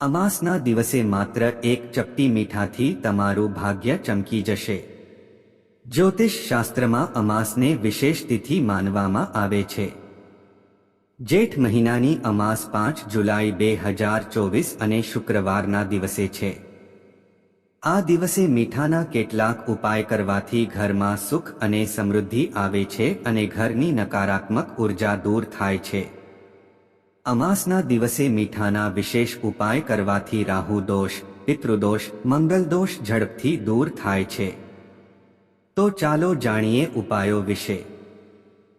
અમાસના દિવસે માત્ર એક ચપટી મીઠાથી તમારું ભાગ્ય ચમકી જશે. જ્યોતિષ શાસ્ત્રમાં અમાસને વિશેષ તિથિ માનવામાં આવે છે. જેઠ મહિનાની અમાસ પાંચ જુલાઈ બે હજાર ચોવીસ અને શુક્રવારના દિવસે છે. આ દિવસે મીઠાના કેટલાક ઉપાય કરવાથી ઘરમાં સુખ અને સમૃદ્ધિ આવે છે અને ઘરની નકારાત્મક ઊર્જા દૂર થાય છે. અમાસના દિવસે મીઠાના વિશેષ ઉપાય કરવાથી રાહુ દોષ પિતૃદોષ મંગલદોષ ઝડપથી દૂર થાય છે. તો ચાલો જાણીએ ઉપાયો વિશે.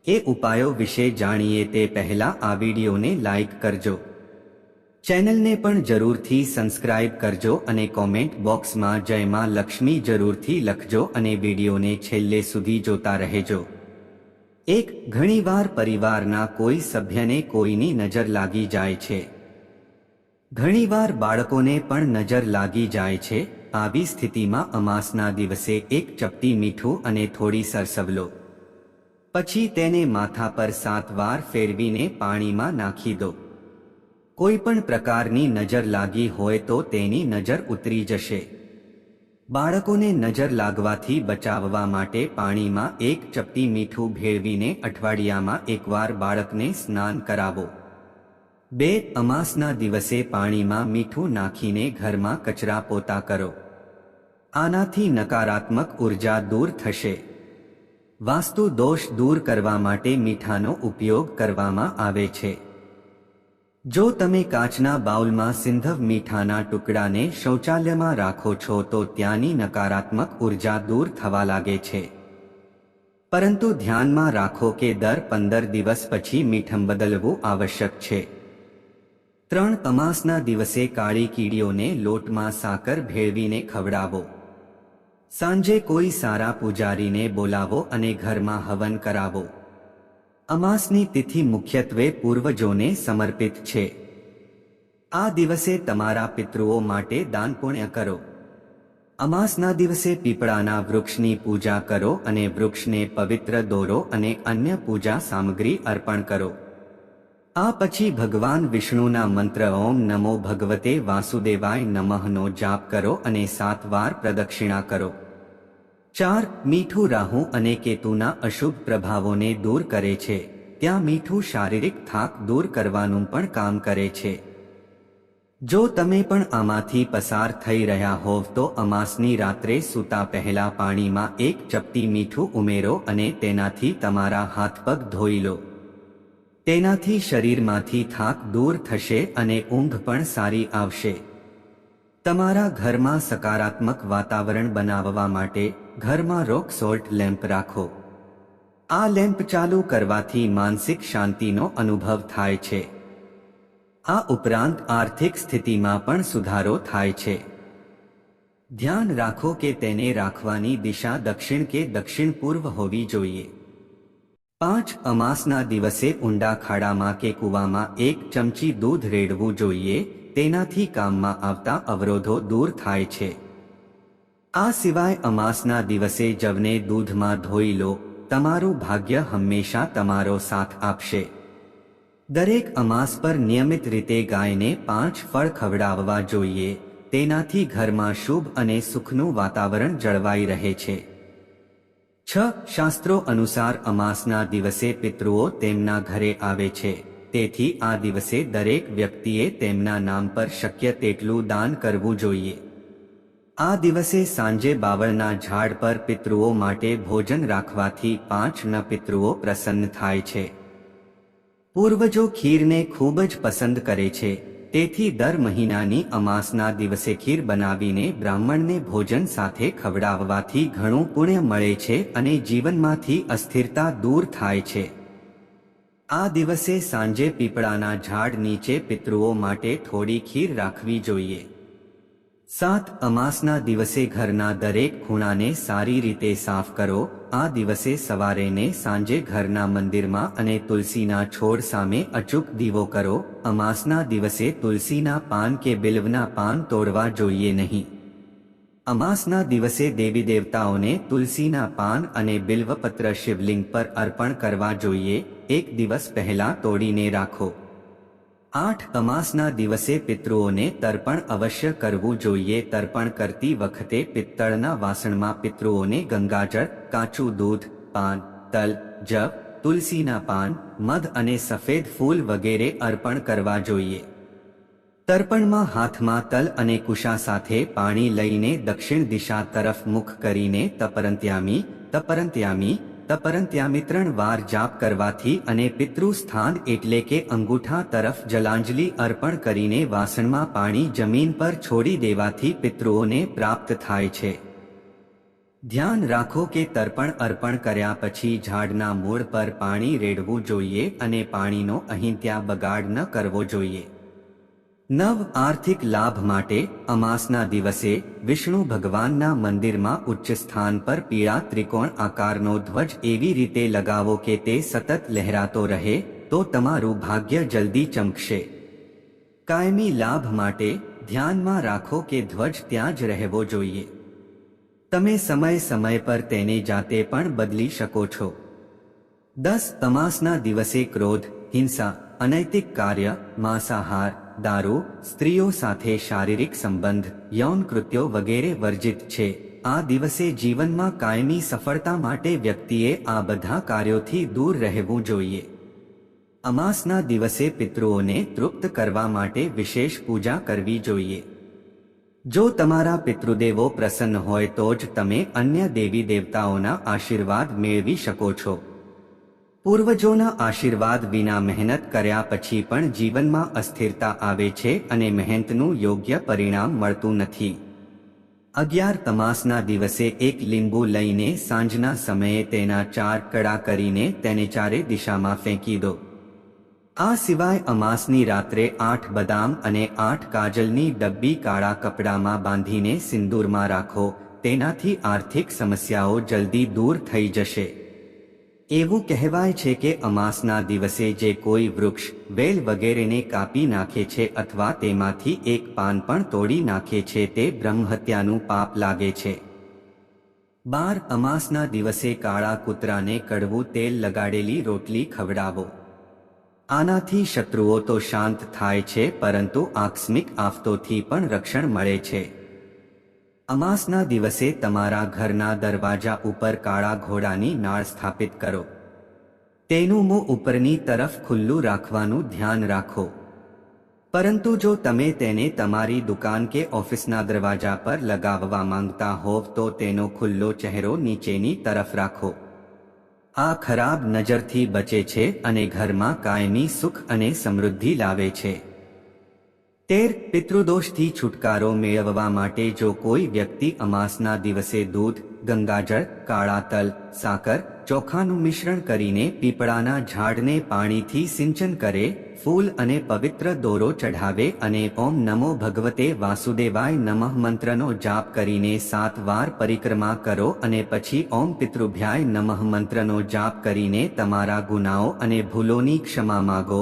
એ ઉપાયો વિશે જાણીએ તે પહેલા આ વિડીયોને લાઈક કરજો. ચેનલને પણ જરૂરથી સબસ્ક્રાઇબ કરજો અને કોમેન્ટ બોક્સમાં જય માં લક્ષ્મી જરૂરથી લખજો અને વિડીયોને છેલ્લે સુધી જોતા રહેજો. એક ઘણીવાર પરિવારના કોઈ સભ્યને કોઈની નજર લાગી જાય છે. ઘણીવાર બાળકોને પણ નજર લાગી જાય છે. આવી સ્થિતિમાં અમાસના દિવસે એક ચપટી મીઠું અને થોડી સરસવલો. પછી તેને માથા પર સાત વાર ફેરવીને પાણીમાં નાખી દો. કોઈ પણ પ્રકારની નજર લાગી હોય તો તેની નજર ઉતરી જશે. બાળકોને નજર લાગવાથી બચાવવા માટે પાણીમાં એક ચપટી મીઠું ભેળવીને અઠવાડિયામાં એકવાર બાળકને સ્નાન કરાવો. બે અમાસના દિવસે પાણીમાં મીઠું નાખીને ઘરમાં કચરા પોતા કરો. આનાથી નકારાત્મક ઊર્જા દૂર થશે. વાસ્તુ દોષ દૂર કરવા માટે મીઠાનો ઉપયોગ કરવામાં આવે છે. જો તમે કાચના બાઉલમાં સિંધવ મીઠાના ટુકડાને શૌચાલયમાં રાખો છો તો ત્યાંની નકારાત્મક ઊર્જા દૂર થવા લાગે છે. પરંતુ ધ્યાનમાં રાખો કે દર પંદર દિવસ પછી મીઠમ બદલવું આવશ્યક છે. ત્રણ અમાસના દિવસે કાળી કીડીઓને લોટમાં સાકર ભેળવીને ખવડાવો. સાંજે કોઈ સારા પૂજારીને બોલાવો અને ઘરમાં હવન કરાવો. અમાસની તિથિ મુખ્યત્વે પૂર્વજોને સમર્પિત છે. આ દિવસે તમારા પિતૃઓ માટે દાન પુણ્ય કરો. અમાસના દિવસે પીપળાના વૃક્ષની પૂજા કરો અને વૃક્ષને પવિત્ર દોરો અને અન્ય પૂજા સામગ્રી અર્પણ કરો. આ પછી ભગવાન વિષ્ણુના મંત્ર ઓમ નમો ભગવતે વાસુદેવાય નમઃનો જાપ કરો અને સાત વાર પ્રદક્ષિણા કરો. ચાર મીઠું રાહુ અને કેતુના અશુભ પ્રભાવોને દૂર કરે છે. ત્યાં મીઠું શારીરિક થાક દૂર કરવાનું પણ કામ કરે છે. જો તમે પણ આમાંથી પસાર થઈ રહ્યા હોવ તો અમાસની રાત્રે સૂતા પહેલા પાણીમાં એક ચપટી મીઠું ઉમેરો અને તેનાથી તમારા હાથ પગ ધોઈ લો. તેનાથી શરીરમાંથી થાક દૂર થશે અને ઊંઘ પણ સારી આવશે. તમારા ઘરમાં સકારાત્મક વાતાવરણ બનાવવા માટે ઘરમાં રોક સોલ્ટ લેમ્પ રાખો. આ લેમ્પ ચાલુ કરવાથી માનસિક શાંતિનો અનુભવ થાય છે. આ ઉપરાંત આર્થિક સ્થિતિમાં પણ સુધારો થાય છે. ધ્યાન રાખો કે તેને રાખવાની દિશા દક્ષિણ કે દક્ષિણ પૂર્વ હોવી જોઈએ. પાંચ અમાસના દિવસે ઊંડા ખાડામાં કે કૂવામાં એક ચમચી દૂધ રેડવું જોઈએ. તેનાથી કામમાં આવતા અવરોધો દૂર થાય છે. આ સિવાય અમાસના દિવસે જવને દૂધમાં ધોઈ લો, તમારું ભાગ્ય હંમેશા તમારો સાથ આપશે. દરેક અમાસ પર નિયમિત રીતે ગાયને પાંચ ફળ ખવડાવવા જોઈએ, તેનાથી ઘરમાં શુભ અને સુખનું વાતાવરણ જળવાઈ રહે છે. છ શાસ્ત્રો અનુસાર અમાસના દિવસે પિતૃઓ તેમના ઘરે આવે છે. તેથી આ દિવસે દરેક વ્યક્તિએ તેમના નામ પર શક્ય તેટલું દાન કરવું જોઈએ. આ દિવસે સાંજે બાવળના ઝાડ પર પિતૃઓ માટે ભોજન રાખવાથી પાંચ ન પિતૃઓ પ્રસન્ન થાય છે. પૂર્વજો ખીરને ખૂબ જ પસંદ કરે છે. તેથી દર મહિનાની અમાસના દિવસે ખીર બનાવીને બ્રાહ્મણને ભોજન સાથે ખવડાવવાથી ઘણું પુણ્ય મળે છે અને જીવનમાંથી અસ્થિરતા દૂર થાય છે. આ દિવસે સાંજે પીપળાના ઝાડ નીચે પિતૃઓ માટે થોડી ખીર રાખવી જોઈએ. સાત અમાસના દિવસે ઘરના દરેક ખૂણાને સારી રીતે સાફ કરો. આ દિવસે સવારે ને સાંજે ઘરના મંદિરમાં અને તુલસીના છોડ સામે અચૂક દીવો કરો. અમાસના દિવસે તુલસીના પાન કે બિલ્વના પાન તોડવા જોઈએ નહીં. અમાસના દિવસે દેવી દેવતાઓને તુલસીના પાન અને બિલ્વપત્ર શિવલિંગ પર અર્પણ કરવા જોઈએ, એક દિવસ પહેલા તોડીને રાખો. આઠ અમાસના દિવસે પિતૃઓને તર્પણ અવશ્ય કરવું જોઈએ, તર્પણ કરતી વખતે પિત્તળના વાસણમાં પિતૃઓને ગંગાજળ, કાચું દૂધ, પાન, તલ જપ તુલસીના પાન, મધ અને સફેદ ફૂલ વગેરે અર્પણ કરવા જોઈએ. તર્પણમાં હાથમાં તલ અને કુશા સાથે પાણી લઈને દક્ષિણ દિશા તરફ મુખ કરીને તપરંત્યામી તપરંત્યામી તપરંત્યામી ત્રણ વાર જાપ કરવાથી અને પિતૃ સ્થાન એટલે કે અંગૂઠા તરફ જલાંજલિ અર્પણ કરીને વાસણમાં પાણી જમીન પર છોડી દેવાથી પિતૃઓને પ્રાપ્ત થાય છે. ધ્યાન રાખો કે તર્પણ અર્પણ કર્યા પછી ઝાડના મૂળ પર પાણી રેડવું જોઈએ અને પાણીનો અહીં ત્યાં બગાડ ન કરવો જોઈએ. નવ આર્થિક લાભ માટે અમાસના દિવસે વિષ્ણુ ભગવાનના મંદિરમાં ઉચ્ચ સ્થાન પર પીળા ત્રિકોણ આકારનો ધ્વજ એવી રીતે લગાવો કે તે સતત લહેરાતો રહે, તો તમારું ભાગ્ય જલ્દી ચમકશે. કાયમી લાભ માટે ધ્યાનમાં રાખો કે ધ્વજ ત્યાં જ રહેવો જોઈએ. તમે સમય સમય પર તેને જાતે પણ બદલી શકો છો. દસ, અમાસના દિવસે ક્રોધ, હિંસા, અનૈતિક કાર્ય, માંસાહાર દારૂ, સ્ત્રીઓ સાથે શારીરિક સંબંધ, યૌન કૃત્યો વગેરે વર્જિત છે. આ દિવસે જીવનમાં કાયમી સફળતા માટે વ્યક્તિએ આ બધા કાર્યોથી દૂર રહેવું જોઈએ. અમાસના દિવસે પિતૃઓને તૃપ્ત કરવા માટે વિશેષ પૂજા કરવી જોઈએ. જો તમારા પિતૃદેવો પ્રસન્ન હોય તો જ તમે અન્ય દેવી દેવતાઓના આશીર્વાદ મેળવી શકો છો. પૂર્વજોના આશીર્વાદ વિના મહેનત કર્યા પછી પણ જીવનમાં અસ્થિરતા આવે છે અને મહેનતનું યોગ્ય પરિણામ મળતું નથી. અગિયાર તમાસના દિવસે એક લીંબુ લઈને સાંજના સમયે તેના ચાર કડા કરીને તેને ચારે દિશામાં ફેંકી દો. આ સિવાય અમાસની રાત્રે આઠ બદામ અને આઠ કાજલની ડબ્બી કાળા કપડામાં બાંધીને સિંદૂરમાં રાખો, તેનાથી આર્થિક સમસ્યાઓ જલ્દી દૂર થઈ જશે. એવું કહેવાય છે કે અમાસના દિવસે જે કોઈ વૃક્ષ વેલ વગેરેને કાપી નાખે છે અથવા તેમાંથી એક પાન પણ તોડી નાખે છે તે બ્રહ્મહત્યાનું પાપ લાગે છે. બાર અમાસના દિવસે કાળા કૂતરાને કડવું તેલ લગાડેલી રોટલી ખવડાવો. આનાથી શત્રુઓ તો શાંત થાય છે પરંતુ આકસ્મિક આફતોથી પણ રક્ષણ મળે છે. અમાસના દિવસે તમારા ઘરના દરવાજા ઉપર કાળા ઘોડાની નાળ સ્થાપિત કરો. તેનું મોં ઉપરની તરફ ખુલ્લું રાખવાનું ધ્યાન રાખો. પરંતુ જો તમે તેને તમારી દુકાન કે ઓફિસના દરવાજા પર લગાવવા માંગતા હોવ તો તેનો ખુલ્લો ચહેરો નીચેની તરફ રાખો. આ ખરાબ નજરથી બચે છે અને ઘરમાં કાયમી સુખ અને સમૃદ્ધિ લાવે છે. તેર પિતૃદોષથી છુટકારો મેળવવા માટે જો કોઈ વ્યક્તિ અમાસના દિવસે દૂધ, ગંગાજળ, કાળા તલ, સાકર, ચોખાનું મિશ્રણ કરીને પીપળાના ઝાડને પાણીથી સિંચન કરે, ફૂલ અને પવિત્ર દોરો ચઢાવે અને ઓમ નમો ભગવતે વાસુદેવાય નમઃ મંત્રનો જાપ કરીને સાત વાર પરિક્રમા કરો અને પછી ઓમ પિતૃભ્યાય નમઃ મંત્રનો જાપ કરીને તમારા ગુનાઓ અને ભૂલોની ક્ષમા માગો.